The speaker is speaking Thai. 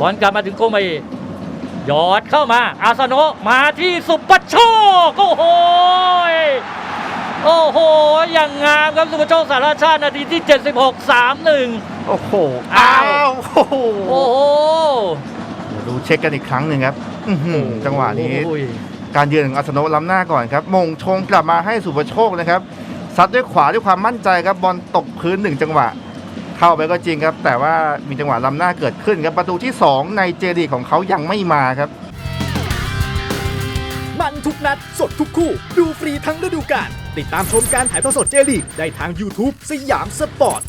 บอลกลับมาถึงโกเมหยอดเข้ามา อาสโนะมาที่สุปโชคโอ้โหยโอ้โห อย่างงามครับสุปโชคสารชาตินาทีที่ 76 3-1 โอ้โห อ้าอ้าววโอ้โหโอ้โหเดี๋ยวดูเช็คกันอีกครั้งหนึ่งครับอื้อหือจังหวะนี้โอ้ยการยืนของอาสโนะล้ำหน้าก่อนครับ มงชงกลับมาให้สุภโชคนะครับซัดด้วยขวาด้วยความมั่นใจครับบอลตกพื้นหนึ่งจังหวะ เข้าไปก็จริงครับ แต่ว่ามีจังหวะล้ำหน้าเกิดขึ้นครับประตูที่ 2 ในเจดีของเขายังไม่มาครับ มันทุกนัด สดทุกคู่ ดูฟรีทั้งฤดูกาลติดตามชมการถ่ายทอดสดเจลีกได้ทาง YouTube สยามสปอร์ต